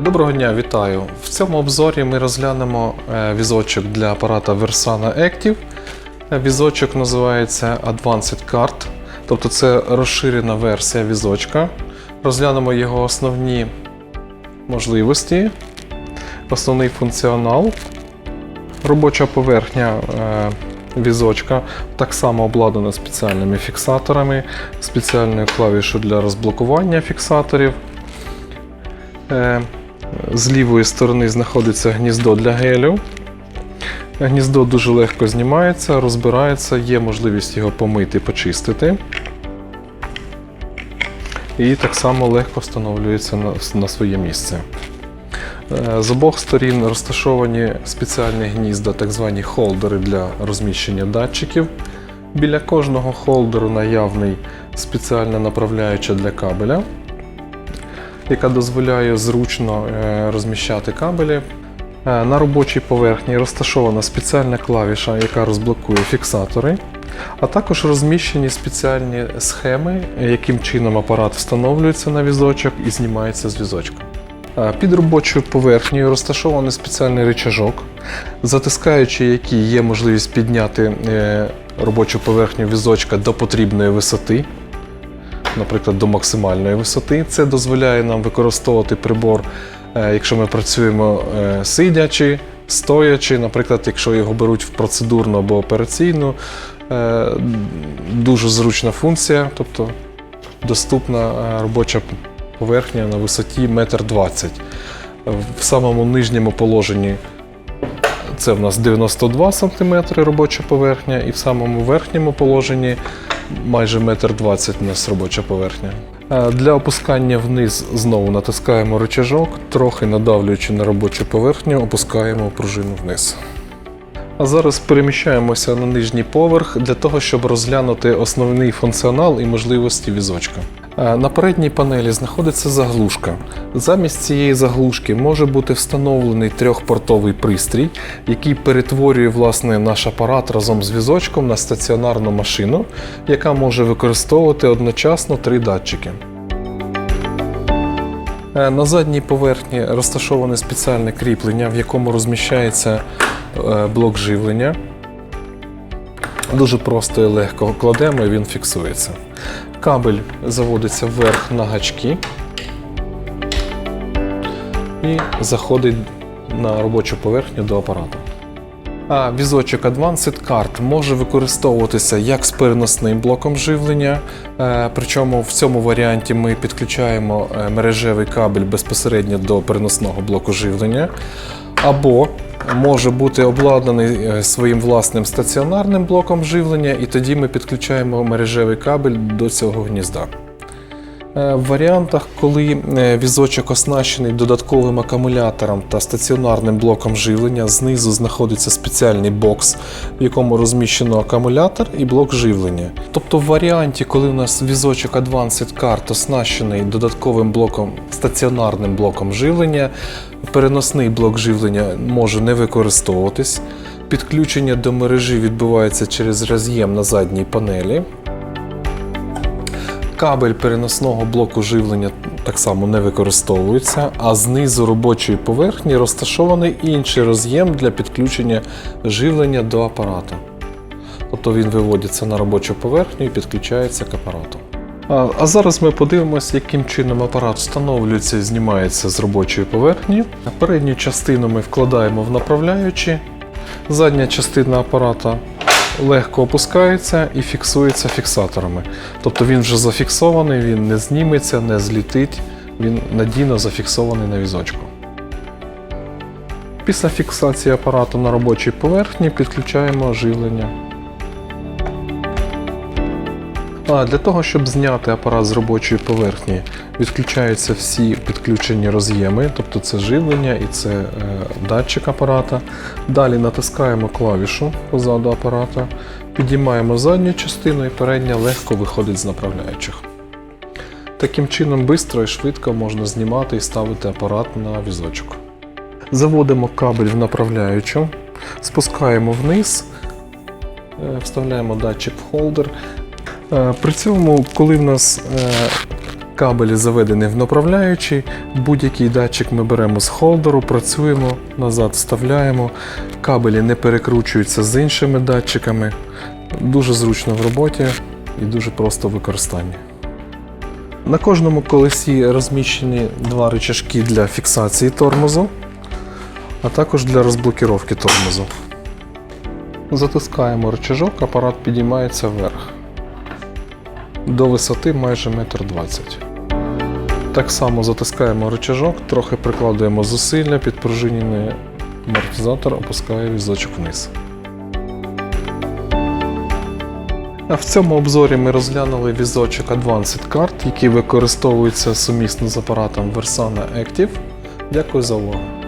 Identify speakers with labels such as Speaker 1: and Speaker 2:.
Speaker 1: Доброго дня, вітаю! В цьому обзорі ми розглянемо е, візочок для апарата Versana Active. Е, Візочок називається Advanced Card, тобто це розширена версія візочка. Розглянемо його основні можливості, основний функціонал. Робоча поверхня е, візочка так само обладнана спеціальними фіксаторами, спеціальною клавішою для розблокування фіксаторів. З лівої сторони знаходиться гніздо для гелю. Гніздо дуже легко знімається, розбирається, є можливість його помити, почистити. І так само легко встановлюється на, на своє місце. Е, З обох сторін розташовані спеціальні гнізда, так звані холдери для розміщення датчиків. Біля кожного холдеру наявний спеціальна направляюча для кабеля яка дозволяє зручно е, розміщати кабелі. Е, На робочій поверхні розташована спеціальна клавіша, яка розблокує фіксатори, а також розміщені спеціальні схеми, яким чином апарат встановлюється на візочок і знімається з візочка. Е, Під робочою поверхнею розташований спеціальний рычажок, затискаючи який є можливість підняти робочу поверхню візочка до потрібної висоти наприклад, до максимальної висоти. Це дозволяє нам використовувати прибор, е, якщо ми працюємо е, сидячи, стоячи, наприклад, якщо його беруть в процедурну або операційну, е, дуже зручна функція, тобто доступна робоча поверхня на висоті 1,20 м. В самому нижньому положенні це в нас 92 см робоча поверхня, і в самому верхньому положенні майже метр двадцять у нас робоча поверхня. Для опускання вниз знову натискаємо рычажок, трохи надавлюючи на робочу поверхню, опускаємо пружину вниз. А зараз переміщаємося на нижній поверх для того, щоб розглянути основний функціонал і можливості візочка. Е, На передній панелі знаходиться заглушка. Замість цієї заглушки може бути встановлений трьохпортовий пристрій, який перетворює власне наш апарат разом з візочком на стаціонарну машину, яка може використовувати одночасно три датчики. Е, На задній поверхні розташоване спеціальне кріплення, в якому розміщається блок живлення. Дуже просто і легко кладемо і він фіксується. Кабель заводиться вверх на гачки і заходить на робочу поверхню до апарату. А візочок Advanced Card може використовуватися як з переносним блоком живлення, е, причому в цьому варіанті ми підключаємо е, мережевий кабель безпосередньо до переносного блоку живлення, або може бути обладнаний е, своїм власним стаціонарним блоком живлення, і тоді ми підключаємо мережевий кабель до цього гнізда. Е, В варіантах, коли е, візочок оснащений додатковим акумулятором та стаціонарним блоком живлення, знизу знаходиться спеціальний бокс, в якому розміщено акумулятор і блок живлення. Тобто, в варіанті, коли у нас візочок Advanced Card оснащений додатковим блоком, стаціонарним блоком живлення, переносний блок живлення може не використовуватись. Підключення до мережі відбувається через роз'єм на задній панелі. Кабель переносного блоку живлення так само не використовується, а знизу робочої поверхні розташований інший роз'єм для підключення живлення до апарату. Тобто він виводиться на робочу поверхню і підключається к апарату. А, а зараз ми подивимося, яким чином апарат встановлюється і знімається з робочої поверхні. Передню частину ми вкладаємо в направляючі. Задня частина апарата легко опускається і фіксується фіксаторами. Тобто він вже зафіксований, він не зніметься, не злітить, він надійно зафіксований на візочку. Після фіксації апарату на робочій поверхні підключаємо живлення. А для того, щоб зняти апарат з робочої поверхні, відключаються всі підключені роз'єми, тобто це живлення і це е, датчик апарата. Далі натискаємо клавішу позаду апарата, підіймаємо задню частину і передня легко виходить з направляючих. Таким чином, швидко і швидко можна знімати і ставити апарат на візочок. Заводимо кабель в направляючу, спускаємо вниз, е, вставляємо датчик в холдер. Е, При цьому, коли в нас е, Кабелі заведені в направляючий. Будь-який датчик ми беремо з холдеру, працюємо, назад вставляємо. Кабелі не перекручуються з іншими датчиками. Дуже зручно в роботі і дуже просто в використанні. На кожному колесі розміщені два рычажки для фіксації тормозу, а також для розблокіровки тормозу. Затискаємо рычажок, апарат підіймається вверх до висоти майже 1,20 м. Так само затискаємо рычажок, трохи прикладуємо зусилля, підпружинений амортизатор опускає візочок вниз. А в цьому обзорі ми розглянули візочок Advanced Card, який використовується сумісно з апаратом Versana Active. Дякую за увагу.